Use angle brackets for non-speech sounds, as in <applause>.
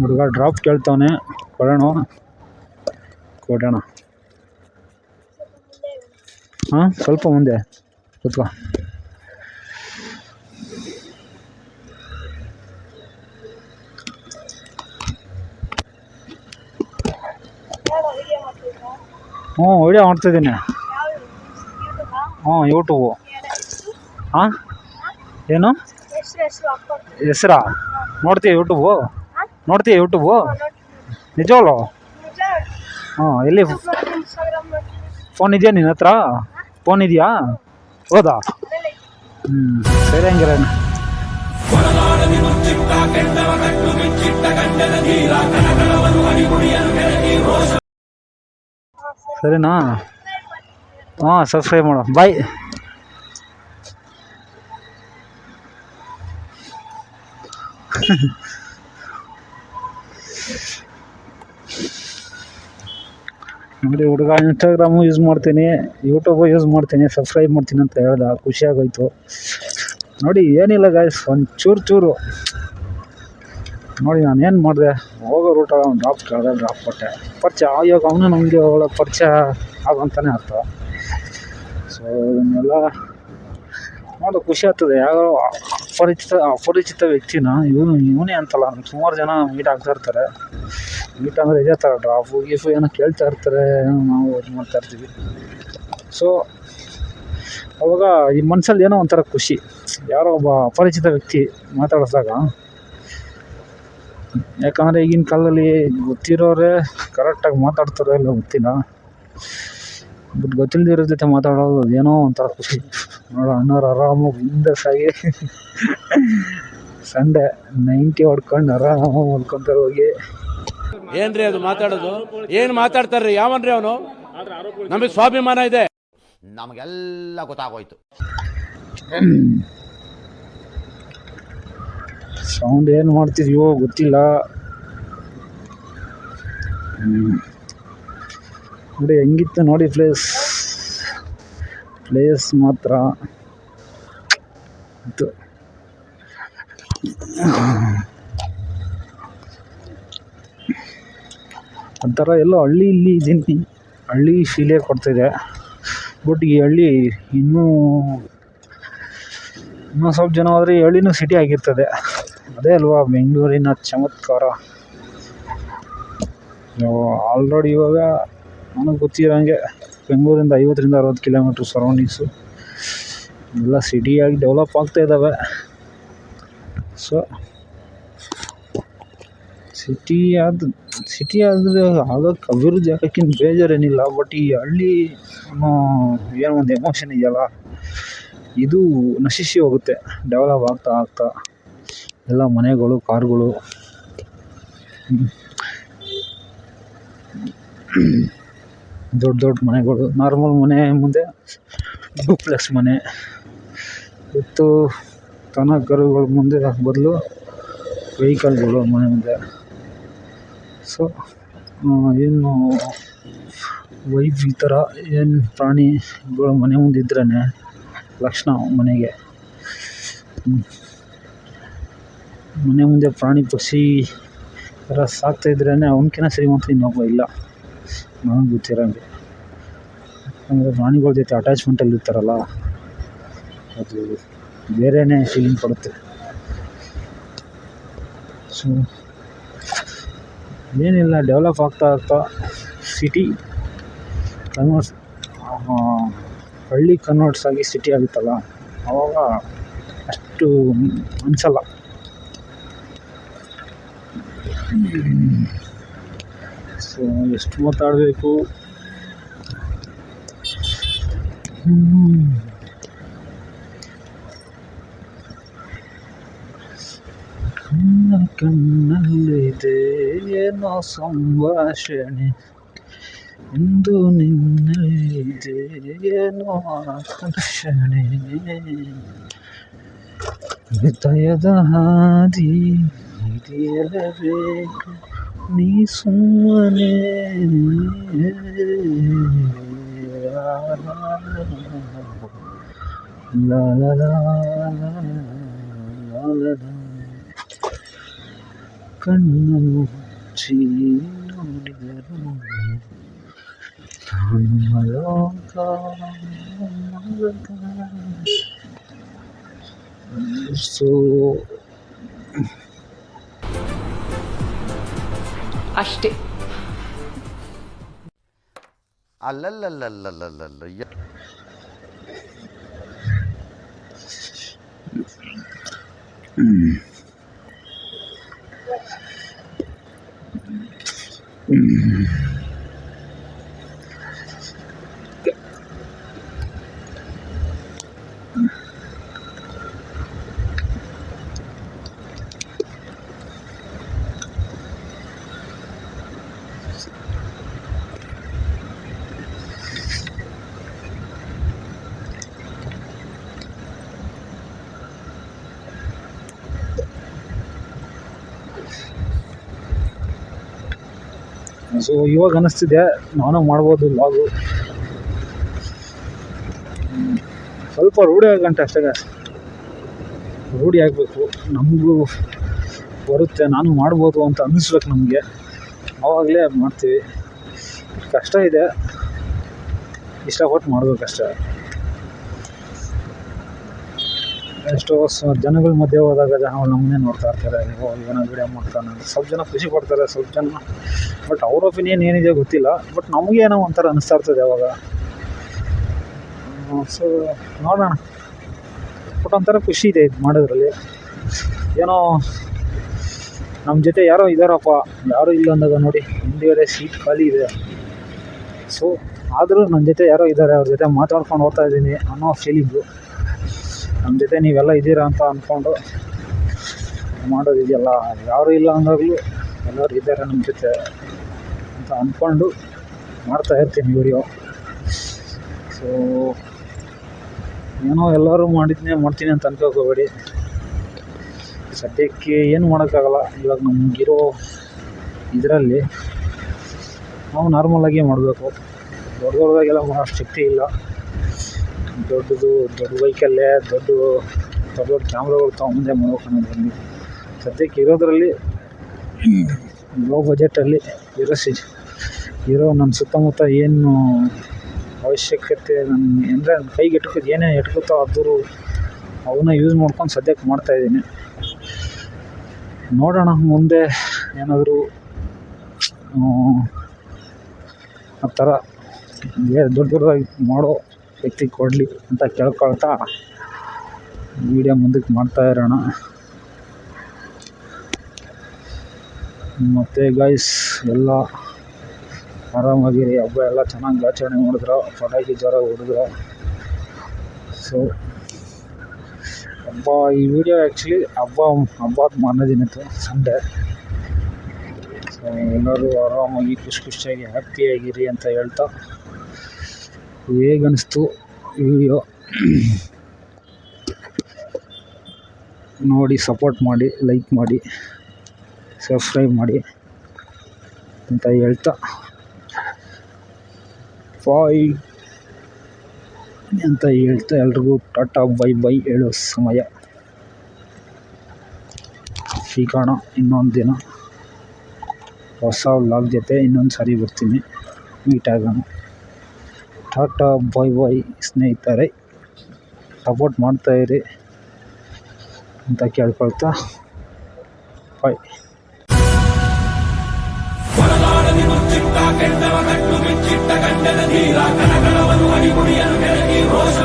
ಹುಡುಗ ಡ್ರಾಪ್ ಕೇಳ್ತಾವನೆ. ಕೊಡೋಣ. ಕೊಡೋಣ. ಹಾಂ ಸ್ವಲ್ಪ ಮುಂದೆ. ಕೂತ್ಕೋ. ಹ್ಞೂ ವಿಡಿಯೋ ಮಾಡ್ತಿದ್ದೀನಿ. ಹ್ಞೂ ಯೂಟ್ಯೂಬು ಹಾಂ? ಏನು? ಹೆಸರು ನೋಡ್ತೀಯ ಯೂಟ್ಯೂಬು ನೋಡ್ತೀಯ ಯೂಟ್ಯೂಬು ನಿಜವಲ್ಲೋ ನಿಜ. ಹಾಂ ಎಲ್ಲಿ ಫೋನ್ ಇದೆಯಾ ನಿನ್ನ ಹತ್ರ? ಫೋನ್ ಇದೆಯಾ? ಹೌದಾ? ಹ್ಞೂ ಸರಿ ಹಂಗಿರ ಸರಿನಾ? ಹಾಂ ಸಬ್ಸ್ಕ್ರೈಬ್ ಮಾಡು. ಬಾಯ್ <laughs> ನೋಡಿ ಹುಡುಗ ಇನ್ಸ್ಟಾಗ್ರಾಮು ಯೂಸ್ ಮಾಡ್ತೀನಿ ಯೂಟ್ಯೂಬು ಯೂಸ್ ಮಾಡ್ತೀನಿ ಸಬ್ಸ್ಕ್ರೈಬ್ ಮಾಡ್ತೀನಿ ಅಂತ ಹೇಳ್ದ ಖುಷಿಯಾಗೋಯ್ತು ನೋಡಿ, ಏನಿಲ್ಲ ಗಾಯ್ಸ್ ಒಂಚೂರು ಚೂರು. ನೋಡಿ, ನಾನು ಏನು ಮಾಡಿದೆ, ಹೋಗೋ ರೂಟ ಅವ್ನು ಡ್ರಾಪ್ ಕೇಳಿದೆ ಡ್ರಾಪ್ ಕೊಟ್ಟೆ. ಪರಿಚಯ, ಇವಾಗ ಅವನು ನಮಗೆ ಒಳಗೆ ಪರಿಚಯ ಆಗೋಂತಾನೆ ಅರ್ಥ. ಸೊ ಇದನ್ನೆಲ್ಲ ನೋಡೋ, ಖುಷಿ ಆಗ್ತದೆ. ಯಾರೋ ಅಪರಿಚಿತ ಅಪರಿಚಿತ ವ್ಯಕ್ತಿನ ಇವನು, ಇವನೇ ಅಂತಲ್ಲ ಸುಮಾರು ಜನ ಮೀಟ್ ಆಗ್ತಾ ಇರ್ತಾರೆ. ಮೀಟ್ ಅಂದರೆ ಇದೇ ಥರ ಡ್ರಾಪು ಗೀಫು ಏನೋ ಕೇಳ್ತಾ ಇರ್ತಾರೆ ನಾವು ಇದು ಮಾಡ್ತಾ ಇರ್ತೀವಿ. ಸೊ ಅವಾಗ ಈ ಮನ್ಸಲ್ಲಿ ಏನೋ ಒಂಥರ ಖುಷಿ. ಯಾರೋ ಒಬ್ಬ ಅಪರಿಚಿತ ವ್ಯಕ್ತಿ ಮಾತಾಡಿಸಿದಾಗ ಯಾಕಂದರೆ ಈಗಿನ ಕಾಲದಲ್ಲಿ ಗೊತ್ತಿರೋರೇ ಕರೆಕ್ಟಾಗಿ ಮಾತಾಡ್ತಾರೋ ಇಲ್ಲ ಗೊತ್ತಿಲ್ಲ. ಬಟ್ ಗೊತ್ತಿಲ್ಲದಿರೋ ಜೊತೆ ಮಾತಾಡೋದು ಏನೋ ಒಂಥರ ಖುಷಿ. ನೋಡೋ ಅಣ್ಣವ್ರು ಆರಾಮಾಗಿ ಬಿಂದಾಸ್ ಆಗಿ ಸಂಡೆ ನೈಂಟಿ ಹೊಡ್ಕೊಂಡು ಆರಾಮಾಗಿ ಹೊಡ್ಕೊಂತಾರೆ ಹೋಗಿ. ಏನ್ರಿ ಅದು ಮಾತಾಡೋದು? ಏನು ಮಾತಾಡ್ತಾರ್ರಿ? ಯಾವನ್ರಿ ಅವನು? ನಮಗೆ ಸ್ವಾಭಿಮಾನ ಇದೆ. ನಮಗೆಲ್ಲ ಗೊತ್ತಾಗೋಯ್ತು. ಸೌಂಡ್ ಏನು ಮಾಡ್ತಿದ್ಯೋ ಗೊತ್ತಿಲ್ಲ. ನೋಡಿ ಹೆಂಗಿತ್ತು ನೋಡಿ ಪ್ಲೇಸ್ ಪ್ಲೇಸ್ ಮಾತ್ರ. ಇದು ಒಂಥರ ಎಲ್ಲೋ ಹಳ್ಳಿ ಇಲ್ಲಿ ಇದ್ದೀನಿ ಹಳ್ಳಿ ಫೀಲೇ ಕೊಡ್ತಿದೆ. ಬಟ್ ಈ ಹಳ್ಳಿ ಇನ್ನೂ ಇನ್ನೂ ಸ್ವಲ್ಪ ಜನ ಹೋದರೆ ಈ ಹಳ್ಳಿನೂ ಸಿಟಿ ಆಗಿರ್ತದೆ. ಅದೇ ಅಲ್ವಾ ಬೆಂಗಳೂರಿನ ಚಮತ್ಕಾರ. ಆಲ್ರೆಡಿ ಇವಾಗ ನನಗೆ ಗೊತ್ತಿರೋಂಗೆ ಬೆಂಗಳೂರಿಂದ ಐವತ್ತರಿಂದ ಅರವತ್ತು ಕಿಲೋಮೀಟ್ರ್ ಸರೌಂಡಿಂಗ್ಸು ಎಲ್ಲ ಸಿಟಿಯಾಗಿ ಡೆವಲಪ್ ಆಗ್ತಾ ಇದ್ದಾವೆ ಸೊ ಸಿಟಿ ಆದ ಸಿಟಿ ಆದರೆ ಆಗೋಕ್ಕೆ ಅಭಿವೃದ್ಧಿ ಆಗೋಕ್ಕಿಂತ ಬೇಜಾರೇನಿಲ್ಲ. ಬಟ್ ಈ ಹಳ್ಳಿ ಅನ್ನೋ ಏನೋ ಒಂದು ಎಮೋಷನ್ ಇದೆಯಲ್ಲ, ಇದು ನಶಿಸಿ ಹೋಗುತ್ತೆ. ಡೆವಲಪ್ ಆಗ್ತಾ ಆಗ್ತಾ ಎಲ್ಲ ಮನೆಗಳು, ಕಾರ್ಗಳು. ದೊಡ್ಡ ದೊಡ್ಡ ಮನೆಗಳು ನಾರ್ಮಲ್ ಮನೆ ಮುಂದೆ ಡೂಪ್ಲೆಕ್ಸ್ ಮನೆ. ಇತ್ತು ದನ ಕರುಗಳ ಮುಂದೆ ಬದಲು ವೆಹಿಕಲ್ಗಳು ಮನೆ ಮುಂದೆ. ಸೊ ಏನು ವೈಫ್ ಈ ಥರ ಏನು ಪ್ರಾಣಿಗಳು ಮನೆ ಮುಂದೆ ಇದ್ರೇ ಲಕ್ಷಣ ಮನೆಗೆ. ಮನೆ ಮುಂದೆ ಪ್ರಾಣಿ ಪಕ್ಷಿ ಥರ ಸಾಕ್ತಾ ಇದ್ರೇ ಅವನಕಿನ್ನ ಶ್ರೀಮಂತ ಇನ್ನೊಬ್ಬ ಇಲ್ಲ. ನನಗೆ ಗೊತ್ತಿರೋಂಗೆ ಅಂದರೆ ಪ್ರಾಣಿಗಳ ಜೊತೆ ಅಟ್ಯಾಚ್ಮೆಂಟಲ್ಲಿ ಇರ್ತಾರಲ್ಲ, ಅದು ಬೇರೆಯೇ ಫೀಲಿಂಗ್ ಕೊಡುತ್ತೆ. ಸೊ ಏನಿಲ್ಲ ಡೆವಲಪ್ ಆಗ್ತಾ ಆಗ್ತಾ ಸಿಟಿ ಕನ್ವರ್ಟ್ಸ್ ಹಳ್ಳಿ ಕನ್ವರ್ಟ್ಸ್ ಆಗಿ ಸಿಟಿ ಆಗುತ್ತಲ್ಲ ಆವಾಗ ಅಷ್ಟು ಅನಿಸಲ್ಲ. ಸೊ ಎಷ್ಟು ಮಾತಾಡಬೇಕು ಕಣ್ಣ ಕಣ್ಣಲ್ಲಿದೆ ಏನೋ ಸಂಭಾಷಣೆ ಎಂದು ನಿನ್ನಲ್ಲಿದೆ ಏನೋ ಆಕರ್ಷಣೆ ಹೃದಯದ ಹಾದಿ ಹಿಡಿಯಲೇಬೇಕು ನೀ ಸುಮ್ಮನೆ ಲಾ ಲಾ ಲಾ ಲಾ ಲಾ ಲಾ ಲಾ. ಕಣ್ಣು ಮುಚ್ಚಿ ನೋಡಿದರು ನಮ್ಮ ಲೋಕ ಮಲಗ. ಸೊ ಅಷ್ಟೇ ಅಲ್ಲಲ್ಲಲ್ಲಲ್ಲಲ್ಲಲ್ಲ ಯ- ಸೊ ಇವಾಗ ಅನ್ನಿಸ್ತಿದೆ ನಾನು ಮಾಡ್ಬೋದು ಲಾಗು ಸ್ವಲ್ಪ ರೂಢಿ ಆಗಂತೆ ಅಷ್ಟೇ ರೂಢಿ ಆಗಬೇಕು, ನಮಗೂ ಬರುತ್ತೆ, ನಾನು ಮಾಡ್ಬೋದು ಅಂತ ಅನ್ನಿಸ್ಬೇಕು ನಮಗೆ. ಆವಾಗಲೇ ಮಾಡ್ತೀವಿ. ಕಷ್ಟ ಇದೆ. ಇಷ್ಟಪಟ್ಟು ಮಾಡ್ಬೇಕಷ್ಟೇ. ಎಷ್ಟೋ ಸ ಜನಗಳ ಮಧ್ಯೆ ಹೋದಾಗ ಜನ ನಮ್ಮನ್ನೇ ನೋಡ್ತಾ ಇರ್ತಾರೆ. ಓ ಏನೋ ವೀಡಿಯೋ ಮಾಡ್ತಾನೆ. ಸ್ವಲ್ಪ ಜನ ಖುಷಿ ಪಡ್ತಾರೆ, ಸ್ವಲ್ಪ ಜನ. ಬಟ್ ಅವ್ರ ಒಪಿನಿಯನ್ ಏನಿದೆ ಗೊತ್ತಿಲ್ಲ. ಬಟ್ ನಮಗೆ ಏನೋ ಒಂಥರ ಅನಿಸ್ತಾ ಇರ್ತದೆ ಅವಾಗ. ಸೊ ನೋಡೋಣ. ಬಟ್ ಒಂಥರ ಖುಷಿ ಇದೆ ಇದು ಮಾಡೋದ್ರಲ್ಲಿ. ಏನೋ ನಮ್ಮ ಜೊತೆ ಯಾರೋ ಇದ್ದಾರಪ್ಪ ಯಾರೂ ಇಲ್ಲ ಅಂದಾಗ ನೋಡಿ, ಹಿಂದಿಗಡೆ ಸೀಟ್ ಖಾಲಿ ಇದೆ. ಸೊ ಆದರೂ ನನ್ನ ಜೊತೆ ಯಾರೋ ಇದ್ದಾರೆ ಅವ್ರ ಜೊತೆ ಮಾತಾಡ್ಕೊಂಡು ಹೋಗ್ತಾ ಇದ್ದೀನಿ ಅನ್ನೋ ಫೀಲಿಂಗು ನಮ್ಮ ಜೊತೆ ನೀವೆಲ್ಲ ಇದ್ದೀರಾ ಅಂತ ಅಂದ್ಕೊಂಡು ಮಾಡೋದಿದೆಯಲ್ಲ ಯಾರು ಇಲ್ಲ ಅಂದಾಗಲೂ ಎಲ್ಲರೂ ಇದ್ದಾರೆ ನಮ್ಮ ಜೊತೆ ಅಂತ ಅಂದ್ಕೊಂಡು ಮಾಡ್ತಾ ಇರ್ತೀನಿ ವಿಡಿಯೋ ಸೊ ಏನೋ ಎಲ್ಲರೂ ಮಾಡಿದ್ನೇ ಮಾಡ್ತೀನಿ ಅಂತ ಅನ್ಕೋಬೇಡಿ. ಸದ್ಯಕ್ಕೆ ಏನು ಮಾಡೋಕ್ಕಾಗಲ್ಲ, ಇವಾಗ ನಮಗಿರೋ ಇದರಲ್ಲಿ ನಾವು ನಾರ್ಮಲಾಗಿ ಮಾಡಬೇಕು. ದೊಡ್ಡ ದೊಡ್ಡದಾಗೆಲ್ಲ ಮಾಡೋ ಶಕ್ತಿ ಇಲ್ಲ. ದೊಡ್ಡದು, ದೊಡ್ಡ ವೈಕಲ್ಯ ದೊಡ್ಡ ದೊಡ್ಡ ದೊಡ್ಡ ಕ್ಯಾಮ್ರಾಗಳು ತೊಗೊಂಡೆ ಮಾಡ್ಬೇಕು ಅನ್ನೋದು ಸದ್ಯಕ್ಕೆ ಇರೋದ್ರಲ್ಲಿ ಲೋ ಬಜೆಟಲ್ಲಿ ಇರೋ ಸಿ ಇರೋ ನನ್ನ ಸುತ್ತಮುತ್ತ ಏನು ಅವಶ್ಯಕತೆ ನನ್ನ ಅಂದರೆ ನನ್ನ ಕೈಗೆ ಇಟ್ಕೋದು ಏನೇ ಎಟ್ಕುತ್ತೋ ಅದ್ರ ಅವನ್ನ ಯೂಸ್ ಮಾಡ್ಕೊಂಡು ಸದ್ಯಕ್ಕೆ ಮಾಡ್ತಾಯಿದ್ದೀನಿ ನೋಡೋಣ, ಮುಂದೆ ಏನಾದರೂ, ಆ ಥರ ದೊಡ್ಡ ದೊಡ್ಡದಾಗಿ ಮಾಡೋ ವ್ಯಕ್ತಿ ಕೊಡಲಿ ಅಂತ ಕೇಳ್ಕೊಳ್ತಾ ವಿಡಿಯೋ ಮುಂದಕ್ಕೆ ಮಾಡ್ತಾ ಇರೋಣ. ಮತ್ತು ಗಾಯ್ಸ್ ಎಲ್ಲ ಆರಾಮಾಗಿರಿ. ಹಬ್ಬ ಎಲ್ಲ ಚೆನ್ನಾಗಿ ಆಚರಣೆ ಮಾಡಿದ್ರು. ಪಟಾಕಿ ಜ್ವರ ಹೊಡೆದ್ರು. ಸೊ ಹಬ್ಬ, ಈ ವಿಡಿಯೋ ಆ್ಯಕ್ಚುಲಿ ಹಬ್ಬ ಹಬ್ಬ ಮಾರನೇ ದಿನದ್ದು ಸಂಡೇ ಸೊ ಎಲ್ಲರೂ ಆರಾಮಾಗಿ ಖುಷಿ ಖುಷಿಯಾಗಿ ಹ್ಯಾಪಿಯಾಗಿರಿ ಅಂತ ಹೇಳ್ತಾ ಹೇಗನ್ನಿಸ್ತು ವಿಡಿಯೋ? ನೋಡಿ ಸಪೋರ್ಟ್ ಮಾಡಿ ಲೈಕ್ ಮಾಡಿ ಸಬ್ಸ್ಕ್ರೈಬ್ ಮಾಡಿ ಅಂತ ಹೇಳ್ತಾ. ಬಾಯ್ ಅಂತ ಹೇಳ್ತಾ ಎಲ್ರಿಗೂ ಟಾಟಾ ಬೈ ಬೈ ಹೇಳೋ ಸಮಯ. ಸಿಗೋಣ ಇನ್ನೊಂದು ದಿನ. ಹೊಸ ಲಾಗ್ ಜೊತೆ ಇನ್ನೊಂದು ಸಾರಿ ಬರ್ತೀನಿ. ಮೀಟ್ ಆಗೋಣ. ಟಾಟಾ ಬಾಯ್ ಬಾಯ್ ಸ್ನೇಹಿತರೆ ಸಪೋರ್ಟ್ ಮಾಡ್ತಾಯಿರಿ ಅಂತ ಕೇಳ್ಕೊಳ್ತಾ ಬಾಯ್ ಕೆಂಡವ ಕಟ್ಟು ಬಿಚ್ಚಿಟ್ಟ ಗಂಡದ ತೀರ ಕನಗಳವನು ಅಡಿಗುಡಿಯನ್ನು ಬೆಳಗಿ ರೋಷ